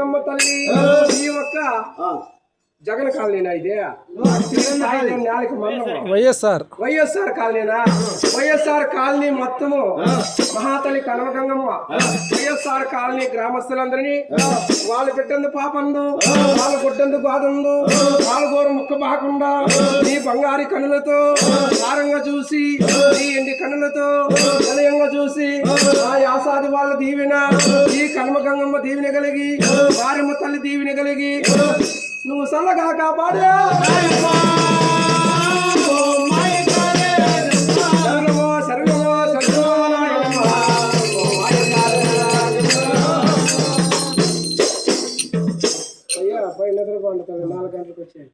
గంగమ్మ తల్లి ఈ ఒక్క జగన్ కాలనీనా ఇదే? వైఎస్ఆర్. వైఎస్ఆర్ కాలనీనా? వైఎస్ఆర్ కాలనీ మొత్తము మహాతల్లి కనమగంగమ్మ వైఎస్ఆర్ కాలనీ గ్రామస్తులందరినీ వాళ్ళు పెట్టందు పాపందు వాళ్ళు గుడ్డందు బాధందు వాళ్ళ గోరు ముక్క బాకుండా నీ బంగారి కనులతో భారంగా చూసి నీ ఎండి కనులతో వాళ్ళ దీవెన. ఈ కనమగంగమ్మ దీవెన కలిగి వారమ్మ తల్లి దీవెన కలిగి. నువ్వు సల్లగా కాపాడే. అయ్యా పై నిద్రపోండి నాలుగు గంటలకు వచ్చాయి